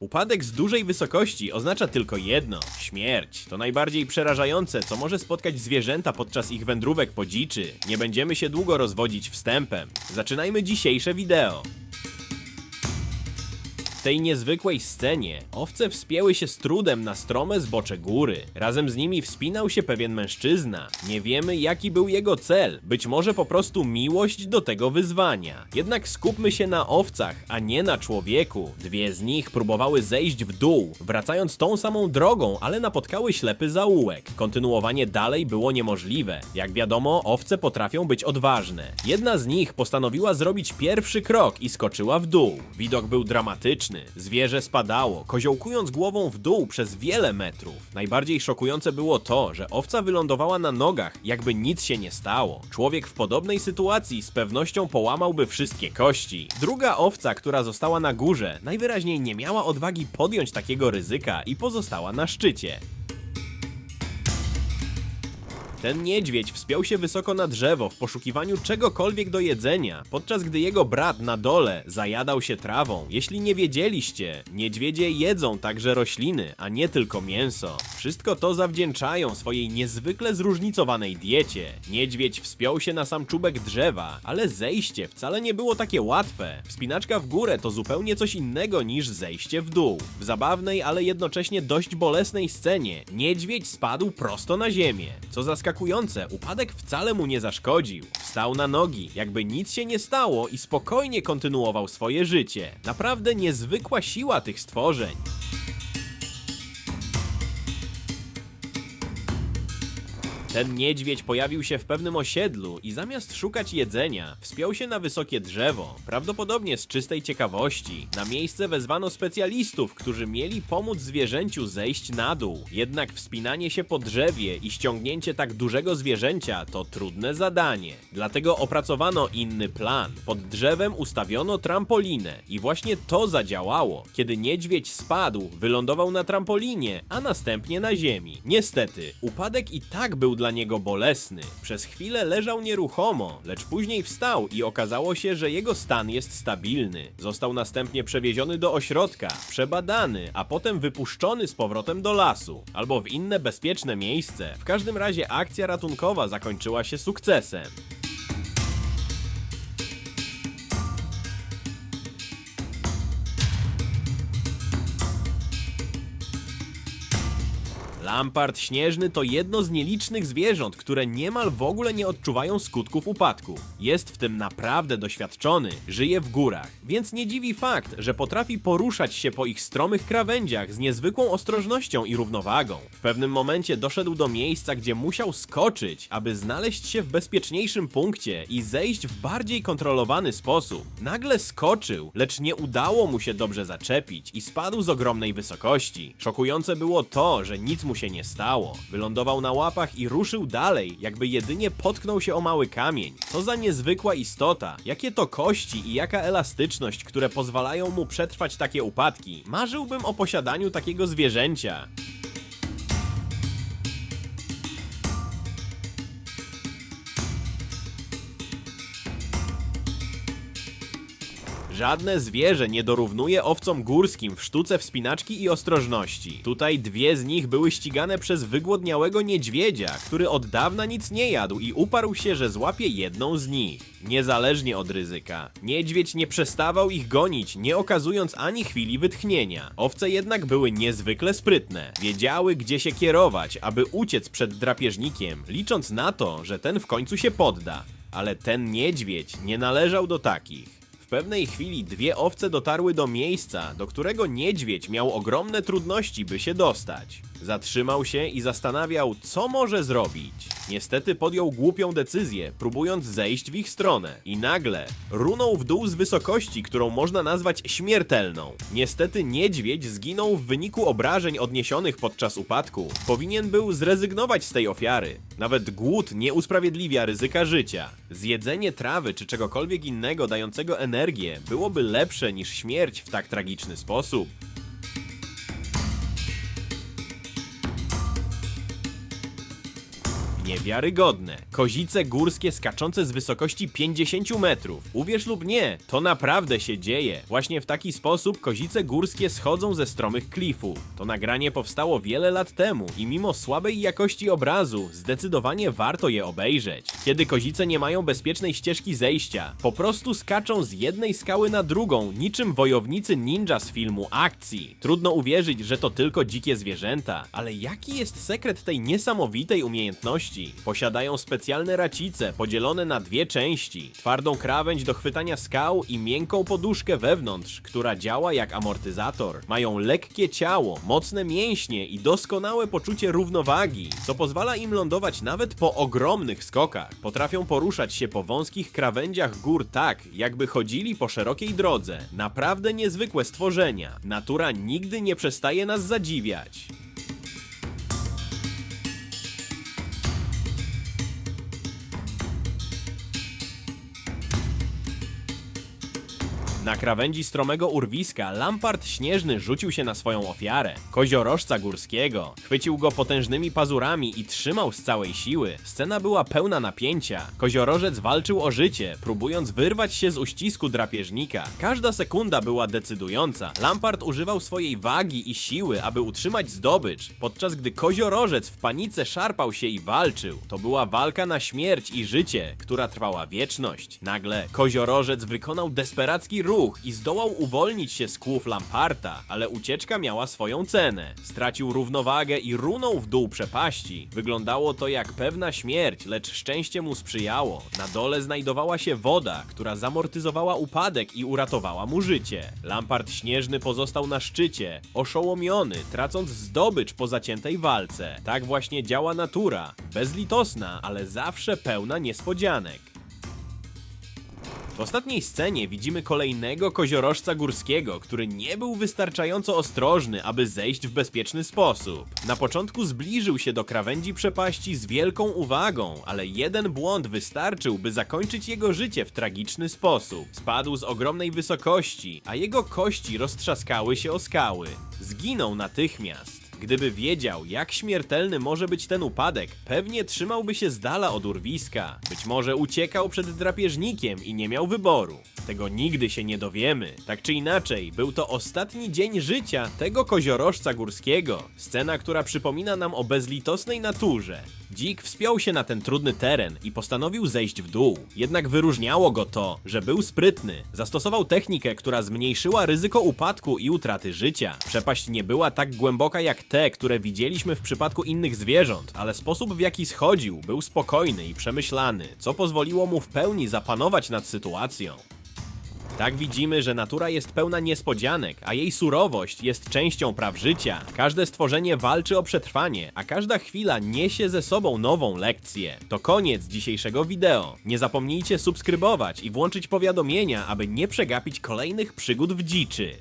Upadek z dużej wysokości oznacza tylko jedno śmierć. To najbardziej przerażające, co może spotkać zwierzęta podczas ich wędrówek po dziczy. Nie będziemy się długo rozwodzić wstępem. Zaczynajmy dzisiejsze wideo. Tej niezwykłej scenie owce wspięły się z trudem na strome zbocze góry. Razem z nimi wspinał się pewien mężczyzna. Nie wiemy, jaki był jego cel. Być może po prostu miłość do tego wyzwania. Jednak skupmy się na owcach, a nie na człowieku. Dwie z nich próbowały zejść w dół, wracając tą samą drogą, ale napotkały ślepy zaułek. Kontynuowanie dalej było niemożliwe. Jak wiadomo, owce potrafią być odważne. Jedna z nich postanowiła zrobić pierwszy krok i skoczyła w dół. Widok był dramatyczny. Zwierzę spadało, koziołkując głową w dół przez wiele metrów. Najbardziej szokujące było to, że owca wylądowała na nogach, jakby nic się nie stało. Człowiek w podobnej sytuacji z pewnością połamałby wszystkie kości. Druga owca, która została na górze, najwyraźniej nie miała odwagi podjąć takiego ryzyka i pozostała na szczycie. Ten niedźwiedź wspiął się wysoko na drzewo w poszukiwaniu czegokolwiek do jedzenia, podczas gdy jego brat na dole zajadał się trawą. Jeśli nie wiedzieliście, niedźwiedzie jedzą także rośliny, a nie tylko mięso. Wszystko to zawdzięczają swojej niezwykle zróżnicowanej diecie. Niedźwiedź wspiął się na sam czubek drzewa, ale zejście wcale nie było takie łatwe. Wspinaczka w górę to zupełnie coś innego niż zejście w dół. W zabawnej, ale jednocześnie dość bolesnej scenie niedźwiedź spadł prosto na ziemię. Co zaskakujące, upadek wcale mu nie zaszkodził. Wstał na nogi, jakby nic się nie stało i spokojnie kontynuował swoje życie. Naprawdę niezwykła siła tych stworzeń. Ten niedźwiedź pojawił się w pewnym osiedlu i zamiast szukać jedzenia, wspiął się na wysokie drzewo, prawdopodobnie z czystej ciekawości. Na miejsce wezwano specjalistów, którzy mieli pomóc zwierzęciu zejść na dół. Jednak wspinanie się po drzewie i ściągnięcie tak dużego zwierzęcia to trudne zadanie. Dlatego opracowano inny plan. Pod drzewem ustawiono trampolinę i właśnie to zadziałało. Kiedy niedźwiedź spadł, wylądował na trampolinie, a następnie na ziemi. Niestety, upadek i tak był dla niego bolesny. Przez chwilę leżał nieruchomo, lecz później wstał i okazało się, że jego stan jest stabilny. Został następnie przewieziony do ośrodka, przebadany, a potem wypuszczony z powrotem do lasu albo w inne bezpieczne miejsce. W każdym razie akcja ratunkowa zakończyła się sukcesem. Lampart śnieżny to jedno z nielicznych zwierząt, które niemal w ogóle nie odczuwają skutków upadku. Jest w tym naprawdę doświadczony, żyje w górach, więc nie dziwi fakt, że potrafi poruszać się po ich stromych krawędziach z niezwykłą ostrożnością i równowagą. W pewnym momencie doszedł do miejsca, gdzie musiał skoczyć, aby znaleźć się w bezpieczniejszym punkcie i zejść w bardziej kontrolowany sposób. Nagle skoczył, lecz nie udało mu się dobrze zaczepić i spadł z ogromnej wysokości. Szokujące było to, że nic mu się nie stało. Wylądował na łapach i ruszył dalej, jakby jedynie potknął się o mały kamień. Co za niezwykła istota, jakie to kości i jaka elastyczność, które pozwalają mu przetrwać takie upadki. Marzyłbym o posiadaniu takiego zwierzęcia. Żadne zwierzę nie dorównuje owcom górskim w sztuce wspinaczki i ostrożności. Tutaj dwie z nich były ścigane przez wygłodniałego niedźwiedzia, który od dawna nic nie jadł i uparł się, że złapie jedną z nich. Niezależnie od ryzyka. Niedźwiedź nie przestawał ich gonić, nie okazując ani chwili wytchnienia. Owce jednak były niezwykle sprytne. Wiedziały, gdzie się kierować, aby uciec przed drapieżnikiem, licząc na to, że ten w końcu się podda. Ale ten niedźwiedź nie należał do takich. W pewnej chwili dwie owce dotarły do miejsca, do którego niedźwiedź miał ogromne trudności, by się dostać. Zatrzymał się i zastanawiał, co może zrobić. Niestety podjął głupią decyzję, próbując zejść w ich stronę. I nagle runął w dół z wysokości, którą można nazwać śmiertelną. Niestety niedźwiedź zginął w wyniku obrażeń odniesionych podczas upadku. Powinien był zrezygnować z tej ofiary. Nawet głód nie usprawiedliwia ryzyka życia. Zjedzenie trawy czy czegokolwiek innego dającego energię byłoby lepsze niż śmierć w tak tragiczny sposób. Niewiarygodne. Kozice górskie skaczące z wysokości 50 metrów. Uwierz lub nie, to naprawdę się dzieje. Właśnie w taki sposób kozice górskie schodzą ze stromych klifów. To nagranie powstało wiele lat temu i mimo słabej jakości obrazu, zdecydowanie warto je obejrzeć. Kiedy kozice nie mają bezpiecznej ścieżki zejścia, po prostu skaczą z jednej skały na drugą, niczym wojownicy ninja z filmu akcji. Trudno uwierzyć, że to tylko dzikie zwierzęta, ale jaki jest sekret tej niesamowitej umiejętności? Posiadają specjalne racice, podzielone na dwie części, twardą krawędź do chwytania skał i miękką poduszkę wewnątrz, która działa jak amortyzator. Mają lekkie ciało, mocne mięśnie i doskonałe poczucie równowagi, co pozwala im lądować nawet po ogromnych skokach. Potrafią poruszać się po wąskich krawędziach gór tak, jakby chodzili po szerokiej drodze. Naprawdę niezwykłe stworzenia. Natura nigdy nie przestaje nas zadziwiać. Na krawędzi stromego urwiska Lampart Śnieżny rzucił się na swoją ofiarę. Koziorożca górskiego. Chwycił go potężnymi pazurami i trzymał z całej siły. Scena była pełna napięcia. Koziorożec walczył o życie, próbując wyrwać się z uścisku drapieżnika. Każda sekunda była decydująca. Lampart używał swojej wagi i siły, aby utrzymać zdobycz, podczas gdy koziorożec w panice szarpał się i walczył. To była walka na śmierć i życie, która trwała wieczność. Nagle koziorożec wykonał desperacki ruch i zdołał uwolnić się z kłów Lamparta, ale ucieczka miała swoją cenę. Stracił równowagę i runął w dół przepaści. Wyglądało to jak pewna śmierć, lecz szczęście mu sprzyjało. Na dole znajdowała się woda, która zamortyzowała upadek i uratowała mu życie. Lampart Śnieżny pozostał na szczycie, oszołomiony, tracąc zdobycz po zaciętej walce. Tak właśnie działa natura. Bezlitosna, ale zawsze pełna niespodzianek. W ostatniej scenie widzimy kolejnego koziorożca górskiego, który nie był wystarczająco ostrożny, aby zejść w bezpieczny sposób. Na początku zbliżył się do krawędzi przepaści z wielką uwagą, ale jeden błąd wystarczył, by zakończyć jego życie w tragiczny sposób. Spadł z ogromnej wysokości, a jego kości roztrzaskały się o skały. Zginął natychmiast. Gdyby wiedział, jak śmiertelny może być ten upadek, pewnie trzymałby się z dala od urwiska. Być może uciekał przed drapieżnikiem i nie miał wyboru. Tego nigdy się nie dowiemy. Tak czy inaczej, był to ostatni dzień życia tego koziorożca górskiego. Scena, która przypomina nam o bezlitosnej naturze. Dzik wspiął się na ten trudny teren i postanowił zejść w dół. Jednak wyróżniało go to, że był sprytny. Zastosował technikę, która zmniejszyła ryzyko upadku i utraty życia. Przepaść nie była tak głęboka jak te, które widzieliśmy w przypadku innych zwierząt, ale sposób w jaki schodził był spokojny i przemyślany, co pozwoliło mu w pełni zapanować nad sytuacją. Tak widzimy, że natura jest pełna niespodzianek, a jej surowość jest częścią praw życia. Każde stworzenie walczy o przetrwanie, a każda chwila niesie ze sobą nową lekcję. To koniec dzisiejszego wideo. Nie zapomnijcie subskrybować i włączyć powiadomienia, aby nie przegapić kolejnych przygód w dziczy.